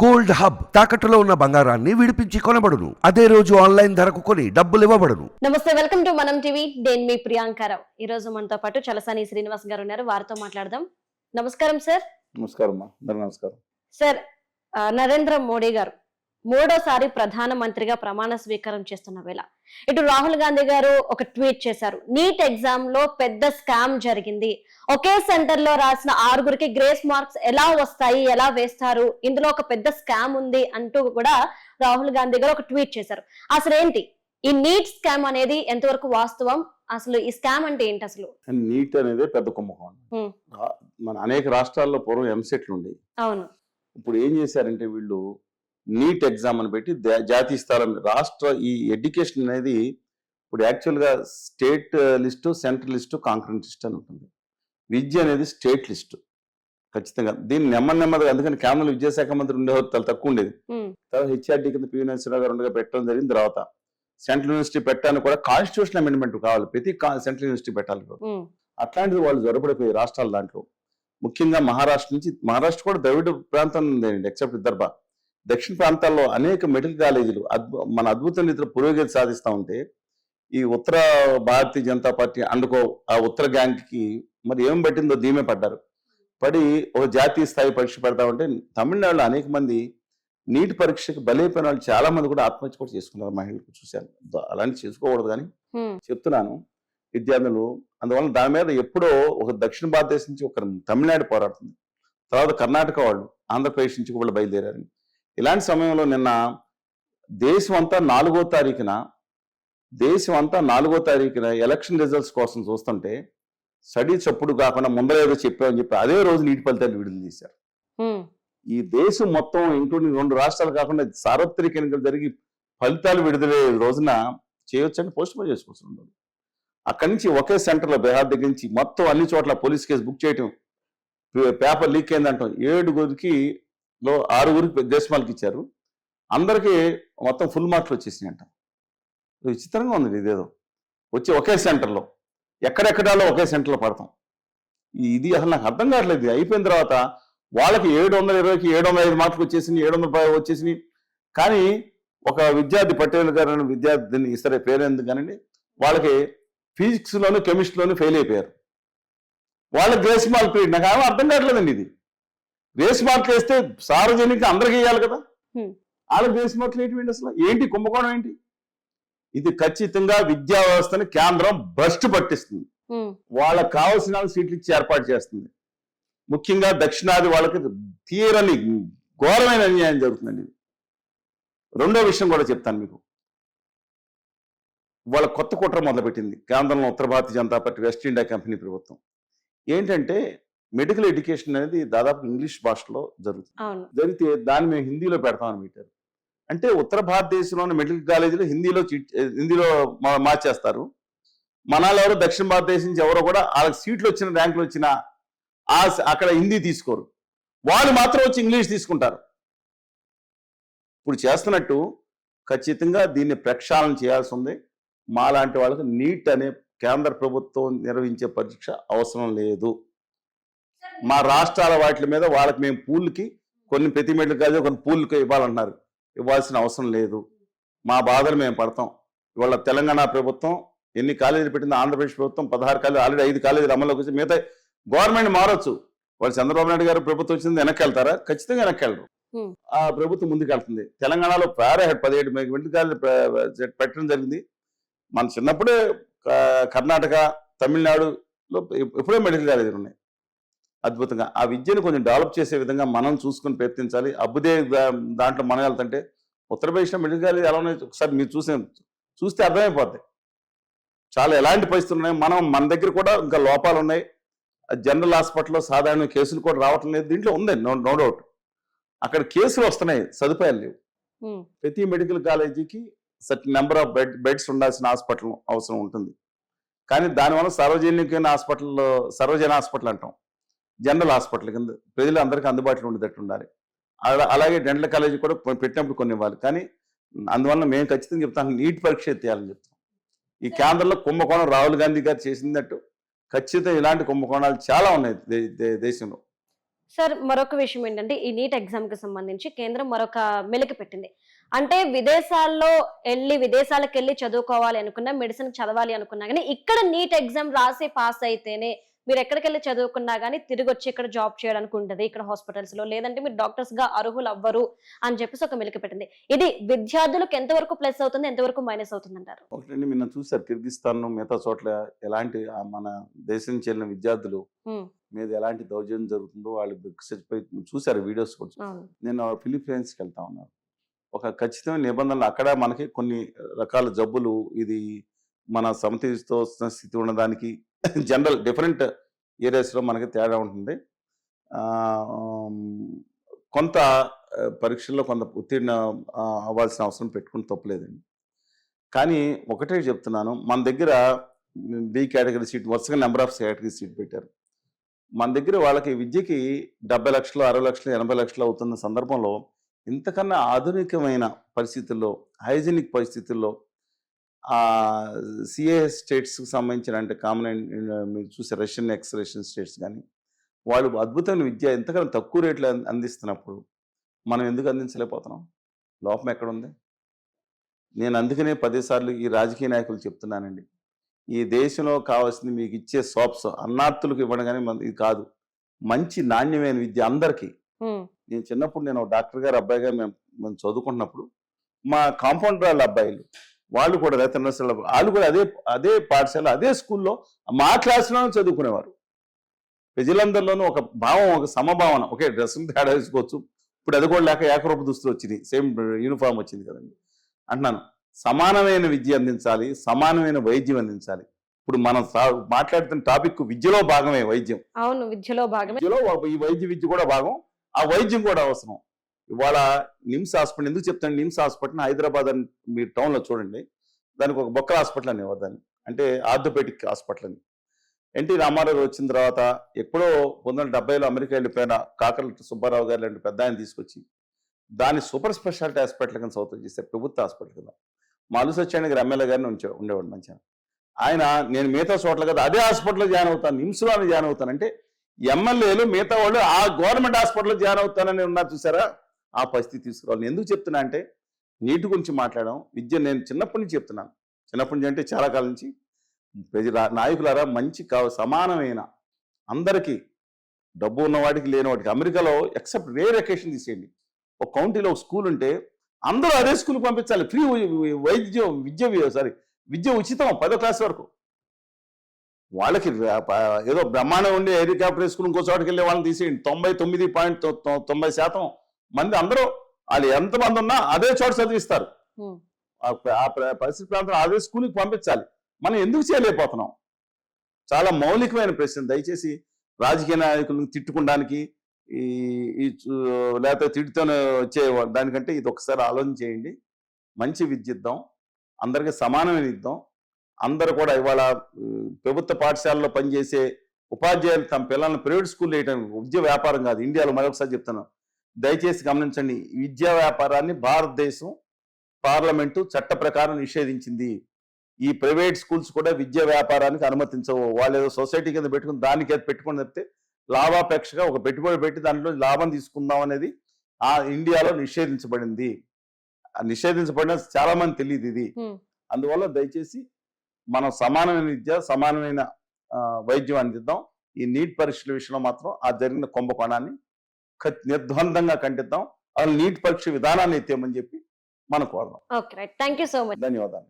Gold hub తాకట్టులో ఉన్న బంగారాన్ని విడిపించి కొనబడును. అదే రోజు ఆన్లైన్ ధరకు కొని డబ్బులు ఇవ్వబడును. నమస్తే వెల్కమ్ టు మనం టీవీ. నేను మీ ప్రియాంకారావు ఈ రోజు మనతో పాటు చలసాని శ్రీనివాస్ గారు ఉన్నారు. వారితో మాట్లాడదాం. నమస్కారం సార్. నమస్కారం నమస్కారం. సార్ నరేంద్ర మోడీ గారు మూడోసారి ప్రధాన మంత్రిగా ప్రమాణ స్వీకారం చేస్తున్న వేళ. ఇటు రాహుల్ గాంధీ గారు ఒక ట్వీట్ చేశారు. నీట్ ఎగ్జామ్లో పెద్ద స్కామ్ జరిగింది. ఒకే సెంటర్లో రాసిన ఆరుగురికి గ్రేస్ మార్క్స్ ఎలా వస్తాయి ఎలా వేస్తారు ఇందులో ఒక పెద్ద స్కామ్ ఉంది అంటూ కూడా రాహుల్ గాంధీ గారు ఒక ట్వీట్ చేశారు. అసలు ఏంటి? ఈ నీట్ స్కామ్ అనేది ఎంతవరకు వాస్తవం? అసలు ఈ స్కామ్ అంటే ఏంటి అసలు? నీట్ అనేది పెద్ద కుంభకోణం. మన అనేక రాష్ట్రాల్లో పూర్వం ఎంసెట్లు ఉండి. అవును. ఇప్పుడు ఏం చేశారంటే వీళ్ళు నీట్ ఎగ్జామ్ అని పెట్టి జాతీయ స్థాయిలో రాష్ట్ర ఈ ఎడ్యుకేషన్ అనేది ఇప్పుడు యాక్చువల్గా state list central list concurrent list అని ఉంటుంది. విద్య అనేది స్టేట్ లిస్టు. ఖచ్చితంగా. దీన్ని నెమ్మది నెమ్మదిగా అందుకని కేంద్రంలో విద్యాశాఖ మంత్రి ఉండేవారు చాలా తక్కువ ఉండేది. తర్వాత హెచ్ఆర్డి కింద పివి నరసింహరావు గారు ఉండగా పెట్టడం జరిగిన తర్వాత. సెంట్రల్ యూనివర్సిటీ పెట్టడానికి కూడా కాన్స్టిట్యూషన్ అమెండ్మెంట్ కావాలి. ప్రతి సెంట్రల్ యూనివర్సిటీ పెట్టాలి అట్లాంటిది వాళ్ళు జొరబడిపోయి రాష్ట్రాల దాంట్లో. ముఖ్యంగా మహారాష్ట్ర నుంచి మహారాష్ట్ర కూడా ద్రవిడ ప్రాంతం ఉందండి ఎక్సెప్ట్ విదర్భ. దక్షిణ ప్రాంతాల్లో అనేక మెడికల్ కాలేజీలు మన అద్భుత రీతిలో పురోగతి సాధిస్తూ ఉంటే ఈ ఉత్తర భారతీయ జనతా పార్టీ అండుకో ఆ ఉత్తర గ్యాంగ్కి మరి ఏం పట్టిందో ధీమే పడ్డారు. పడి ఒక జాతీయ స్థాయి పరీక్ష పెడతా ఉంటే తమిళనాడులో అనేక మంది నీటి పరీక్షకు బలైపోయిన వాళ్ళు చాలా మంది కూడా ఆత్మహత్య కూడా చేసుకున్నారు మహిళలు చూశాను. అలాంటి చేసుకోకూడదు కానీ చెప్తున్నాను. విద్యార్థులు అందువల్ల దాని మీద ఎప్పుడో ఒక దక్షిణ భారతదేశం నుంచి ఒక తమిళనాడు పోరాడుతుంది. తర్వాత కర్ణాటక వాళ్ళు ఆంధ్రప్రదేశ్ నుంచి వాళ్ళు బయలుదేరారు ఇలాంటి సమయంలో నిన్న దేశం అంతా నాలుగో తారీఖున దేశం అంతా నాలుగో తారీఖున ఎలక్షన్ రిజల్ట్స్ కోసం చూస్తుంటే స్టడీ చప్పుడు కాకుండా ముందర ఏదో చెప్పామని చెప్పి అదే రోజు నీటి ఫలితాలు విడుదల చేశారు. ఈ దేశం మొత్తం ఇంక్లూడింగ్ రెండు రాష్ట్రాలు కాకుండా సార్వత్రిక ఎన్నికలు జరిగి ఫలితాలు విడుదలయ్యే రోజున చేయొచ్చని పోస్ట్ పోన్ చేసుకోవచ్చు అక్కడి నుంచి ఒకే సెంటర్లో బీహార్ దగ్గర నుంచి మొత్తం అన్ని చోట్ల పోలీస్ కేసు బుక్ చేయటం పేపర్ లీక్ అయిందంటాం. ఏడుగురికి లో ఆరుగురికి దేశమాలకి ఇచ్చారు. అందరికీ మొత్తం ఫుల్ మార్కులు వచ్చేసినాయి అంట విచిత్రంగా ఉంది ఇదేదో. వచ్చి ఒకే సెంటర్లో. ఎక్కడెక్కడాలో ఒకే సెంటర్లో పడతాం. ఇది అసలు నాకు అర్థం కావట్లేదు. అయిపోయిన తర్వాత వాళ్ళకి ఏడు వందల ఇరవైకి ఏడు వందల ఐదు మార్కులు వచ్చేసినాయి ఏడు వందల పై వచ్చేసినాయి. కానీ ఒక విద్యార్థి పటేల్ గారు అనే విద్యార్థిని సరే పేరు ఎందుకు కానండి? వాళ్ళకి ఫిజిక్స్లోను కెమిస్ట్రీలోను ఫెయిల్ అయిపోయారు. వాళ్ళకి గ్రేస్ మార్క్ నాకు ఏమో అర్థం కావట్లేదండి ఇది. గ్రేస్ మార్కులు వేస్తే సార్వజనిక అందరికీ వేయాలి కదా. వాళ్ళకి గ్రేస్ మార్కులు ఏంటి అసలు? ఏంటి కుంభకోణం ఏంటి? ఇది ఖచ్చితంగా విద్యా వ్యవస్థని కేంద్రం భ్రష్టు పట్టిస్తుంది. వాళ్ళకి కావాల్సిన సీట్లు ఇచ్చి ఏర్పాటు చేస్తుంది. ముఖ్యంగా దక్షిణాది వాళ్ళకి తీరని ఘోరమైన అన్యాయం జరుగుతుందండి ఇది. రెండో విషయం కూడా చెప్తాను మీకు. వాళ్ళ కొత్త కుట్ర మొదలుపెట్టింది కేంద్రంలో ఉత్తర Bharatiya Janata party west India company ప్రభుత్వం. ఏంటంటే మెడికల్ ఎడ్యుకేషన్ అనేది దాదాపు ఇంగ్లీష్ భాషలో జరుగుతుంది. జరిగితే దాన్ని మేము హిందీలో పెడతామని పెట్టారు. అంటే ఉత్తర భారతదేశంలోని మెడికల్ కాలేజీలో హిందీలో హిందీలో మార్చేస్తారు. మనాలు ఎవరు దక్షిణ భారతదేశం నుంచి ఎవరో కూడా వాళ్ళకి సీట్లు వచ్చిన ర్యాంకులు వచ్చిన ఆ అక్కడ హిందీ తీసుకోరు. వాళ్ళు మాత్రం వచ్చి ఇంగ్లీష్ తీసుకుంటారు. ఇప్పుడు చేస్తున్నట్టు ఖచ్చితంగా దీన్ని ప్రక్షాళన చేయాల్సి ఉంది. మాలాంటి వాళ్ళకి నీట్ అనే కేంద్ర ప్రభుత్వం నిర్వహించే పరీక్ష అవసరం లేదు. మా రాష్ట్రాల వాటి మీద వాళ్ళకి మేము పూల్కి కొన్ని ప్రతి మెడలు కాదు కొన్ని పూల్కి ఇవ్వాలన్నారు ఇవ్వాల్సిన అవసరం లేదు. మా బాధలు మేము పడతాం. ఇవాళ తెలంగాణ ప్రభుత్వం ఎన్ని కాలేజీలు పెట్టిందో ఆంధ్రప్రదేశ్ ప్రభుత్వం పదహారు కాలేజీలు ఆల్రెడీ ఐదు కాలేజీలు అమల్లోకి వచ్చి మిగతా గవర్నమెంట్ మారొచ్చు. వాళ్ళు చంద్రబాబు నాయుడు గారు ప్రభుత్వం వచ్చింది వెనక్కి వెళ్తారా ఖచ్చితంగా వెనక్కి వెళ్ళరు. ఆ ప్రభుత్వం ముందుకు వెళ్తుంది తెలంగాణలో ప్రారహెడ్ పదిహేడు కాలేజీ ప్ర- పెట్టడం జరిగింది. మన చిన్నప్పుడే కర్ణాటక తమిళనాడులో ఎప్పుడో మెడికల్ కాలేజీలు ఉన్నాయి. అద్భుతంగా. ఆ విద్యను కొంచెం డెవలప్ చేసే విధంగా మనం చూసుకొని ప్రయత్నించాలి. అబ్బుదే దాంట్లో మనం వెళ్తుంటే ఉత్తరప్రదేశ్లో మెడికల్ కాలేజ్ ఎలా ఉన్నాయి ఒకసారి మీరు చూసే చూస్తే అర్థమైపోద్ది. చాలా ఎలాంటి పరిస్థితులు ఉన్నాయి? మనం మన దగ్గర కూడా ఇంకా లోపాలు ఉన్నాయి. జనరల్ హాస్పిటల్లో సాధారణ కేసులు కూడా రావటం లేదు. దీంట్లో ఉంది నో నో డౌట్ అక్కడ కేసులు వస్తున్నాయి సదుపాయాలు లేవు. ప్రతి మెడికల్ కాలేజీకి certain number of bed beds ఉండాల్సిన హాస్పిటల్ అవసరం ఉంటుంది. కానీ దానివల్ల సార్వజనికమైన హాస్పిటల్ సర్వజన హాస్పిటల్ అంటాం. జనరల్ హాస్పిటల్ కింద ప్రజలు అందరికీ అందుబాటులో ఉండేటట్టు ఉండాలి అలా- అలాగే డెంటల్ కాలేజీ కూడా పెట్టినప్పుడు కొన్ని ఇవ్వాలి కానీ అందువల్ల మేము ఖచ్చితంగా చెప్తాను నీట్ పరీక్ష ఎత్తేయాలని చెప్తాం. ఈ కేంద్రంలో కుంభకోణం రాహుల్ గాంధీ గారు చేసినట్టు ఖచ్చితంగా ఇలాంటి కుంభకోణాలు చాలా ఉన్నాయి దే- దేశంలో. సార్ మరొక విషయం ఏంటంటే ఈ నీట్ ఎగ్జామ్కి సంబంధించి కేంద్రం మరొక మెలికి పెట్టింది. అంటే విదేశాల్లో వెళ్ళి విదేశాలకు వెళ్ళి చదువుకోవాలి అనుకున్నా మెడిసిన్ చదవాలి అనుకున్నా కానీ ఇక్కడ నీట్ ఎగ్జామ్ రాసి పాస్ అయితేనే మీరు ఎక్కడికి వెళ్ళి చదువుకున్నా కానీ తిరిగి వచ్చి ఇక్కడ జాబ్ చేయడానికి ఉంటుంది ఇక్కడ హాస్పిటల్స్లో లేదంటే మీరు డాక్టర్స్గా అర్హులు అవ్వరు అని చెప్పేసి ఒక మెలికి పెట్టింది. ఇది విద్యార్థులకు ఎంతవరకు ప్లస్ అవుతుంది ఎంతవరకు మైనస్ అవుతుంది అంటారు ఒకటండి నిన్న చూశారు కిర్గిస్తాన్ మిగతా చోట్ల ఎలాంటి మన దేశం వెళ్ళిన విద్యార్థులు మీద ఎలాంటి దౌర్జన్యం జరుగుతుందో వాళ్ళు చచ్చిపోయి చూశారు వీడియోస్ కూడా నేను ఫిలిప్పీన్స్కి వెళ్తా ఉన్నాను ఒక ఖచ్చితమైన నిబంధనలు అక్కడ మనకి కొన్ని రకాల జబ్బులు ఇది మన సమతీతో వస్తున్న స్థితి ఉన్నదానికి జనరల్ డిఫరెంట్ ఏరియాస్లో మనకి తేడా ఉంటుంది. కొంత పరీక్షల్లో కొంత ఉత్తీర్ణ అవ్వాల్సిన అవసరం పెట్టుకుని తప్పలేదండి. కానీ ఒకటే చెప్తున్నాను మన దగ్గర బి కేటగిరీ సీట్ వరుసగా నెంబర్ ఆఫ్ కేటగిరీ సీట్ పెట్టారు. మన దగ్గర వాళ్ళకి విద్యకి డెబ్బై లక్షలు అరవై లక్షలు ఎనభై లక్షలు అవుతున్న సందర్భంలో ఇంతకన్నా ఆధునికమైన పరిస్థితుల్లో హైజీనిక్ పరిస్థితుల్లో ఆ సిఏ స్టేట్స్కి సంబంధించిన అంటే కామన్ మీరు చూసే రష్యన్ ఎక్స్ రష్యన్ స్టేట్స్ కానీ వాళ్ళు అద్భుతమైన విద్య ఎంతకన్నా తక్కువ రేట్లు అంద- అందిస్తున్నప్పుడు మనం ఎందుకు అందించలేకపోతున్నాం? లోపం ఎక్కడుంది? నేను అందుకనే పదేసార్లు ఈ రాజకీయ నాయకులు చెప్తున్నానండి. ఈ దేశంలో కావాల్సింది మీకు ఇచ్చే సోప్స్ అన్నార్థులకు ఇవ్వడం కానీ మన- ఇది కాదు. మంచి నాణ్యమైన విద్య అందరికీ. నేను చిన్నప్పుడు నేను డాక్టర్ గారు అబ్బాయిగా మేము మేము చదువుకుంటున్నప్పుడు మా కాంపౌండర్ వాళ్ళ అబ్బాయిలు వాళ్ళు కూడా రైతు నర్సుల వాళ్ళు కూడా అదే అదే పాఠశాల అదే స్కూల్లో మా క్లాస్లోనే చదువుకునేవారు. ప్రజలందరిలోనూ ఒక భావం ఒక సమభావన ఒకే డ్రెస్సులు తేడా వేసుకోవచ్చు. ఇప్పుడు అది కూడా లేక ఏకరూప దుస్తులు వచ్చినాయి. సేమ్ యూనిఫామ్ వచ్చింది కదండి. అంటున్నాను. సమానమైన విద్య అందించాలి సమానమైన వైద్యం అందించాలి. ఇప్పుడు మనం మాట్లాడుతున్న టాపిక్ విద్యలో భాగమే వైద్యం. అవును విద్యలో భాగమే. విద్యలో ఈ వైద్య విద్య కూడా భాగం. ఆ వైద్యం కూడా అవసరం. ఇవాళ నిమ్స్ హాస్పిటల్ ఎందుకు చెప్తాను నిమ్స్ హాస్పిటల్ హైదరాబాద్ అని మీరు టౌన్లో చూడండి. దానికి ఒక బొక్కల హాస్పిటల్ అని దాన్ని అంటే ఆర్థోపెటిక్ హాస్పిటల్ అని. ఎన్టీ రామారావు వచ్చిన తర్వాత ఎప్పుడో పంతొమ్మిది వందల డెబ్బైలో అమెరికా వెళ్ళిపోయిన కాకర్ల సుబ్బారావు గారు లాంటి పెద్ద ఆయన తీసుకొచ్చి దాన్ని సూపర్ స్పెషాలిటీ హాస్పిటల్ కింద సౌత్ చేస్తే ప్రభుత్వ హాస్పిటల్ కింద. మాలు సత్యాన్ని గారు ఎమ్మెల్యే గారిని ఉంచే ఉండేవాడు మంచిగా. ఆయన నేను మిగతా చోట్ల కదా అదే హాస్పిటల్లో జాయిన్ అవుతాను నిమ్స్లోనే జాయిన్ అవుతాను. అంటే ఎమ్మెల్యేలు మిగతా వాళ్ళు ఆ గవర్నమెంట్ హాస్పిటల్లో జాయిన్ అవుతానని ఉన్నారు చూసారా? ఆ పరిస్థితి తీసుకురావాలి ఎందుకు చెప్తున్నా అంటే నీటి గురించి మాట్లాడడం విద్య నేను చిన్నప్పటి నుంచి చెప్తున్నాను. చిన్నప్పటి నుంచి అంటే చాలా కాలం నుంచి. ప్రజల నాయకులారా మంచి సమానమైన అందరికీ డబ్బు ఉన్నవాడికి లేనివాడికి లేని అమెరికాలో ఎక్సెప్ట్ రేర్ ఎకేషన్ తీసేయండి. ఒక కౌంటీలో ఒక స్కూల్ ఉంటే అందరూ అదే స్కూల్కి పంపించాలి. ఫ్రీ వైద్యం విద్య సారీ విద్య ఉచితం పదో క్లాస్ వరకు. వాళ్ళకి ఏదో బ్రహ్మాండం ఉండి హెలికాప్టర్ వేసుకుని ఇంకో చోటుకి వెళ్ళే వాళ్ళని తీసేయండి. తొంభై తొమ్మిది పాయింట్ తొంభై శాతం మంది అందరూ వాళ్ళు ఎంతమంది ఉన్నా అదే చోట చదివిస్తారు. ఆ ప్ర- ఆ ప్ర- పరిస్థితి ప్రాంతం అదే స్కూల్కి పంపించాలి. మనం ఎందుకు చేయలేకపోతున్నాం? చాలా మౌలికమైన ప్రశ్న. దయచేసి రాజకీయ నాయకులను తిట్టుకోవడానికి ఈ లేకపోతే తిట్టుతూనే వచ్చే దానికంటే ఇది ఒకసారి ఆలోచన చేయండి. మంచి విద్య ఇద్దాం. అందరికీ సమానమైన ఇద్దాం. అందరూ కూడా ఇవాళ ప్రభుత్వ పాఠశాలలో పనిచేసే ఉపాధ్యాయులు తమ పిల్లల్ని ప్రైవేట్ స్కూల్ వేయటం విద్య వ్యాపారం కాదు. ఇండియాలో మరొకసారి చెప్తున్నాను. దయచేసి గమనించండి విద్యా వ్యాపారాన్ని భారతదేశం పార్లమెంటు చట్ట ప్రకారం నిషేధించింది. ఈ ప్రైవేట్ స్కూల్స్ కూడా విద్యా వ్యాపారానికి అనుమతించవు. వాళ్ళు ఏదో సొసైటీ కింద పెట్టుకుని దానికి అది పెట్టుకుని తప్పితే లాభాపేక్షగా ఒక పెట్టుబడి పెట్టి దాంట్లో లాభం తీసుకుందాం అనేది ఆ ఇండియాలో నిషేధించబడింది. నిషేధించబడిన చాలా మంది తెలియదు ఇది. అందువల్ల దయచేసి మనం సమానమైన విద్య సమానమైన వైద్యం అందిద్దాం. ఈ నీట్ పరీక్షల విషయంలో మాత్రం ఆ జరిగిన కుంభకోణాన్ని నిర్ద్వందంగా ఖండిద్దాం. అసలు నీట్ పరీక్ష విధానాన్ని ఎత్తేమని చెప్పి మనం కోరదాం. థ్యాంక్ యూ సో మచ్ ధన్యవాదాలు.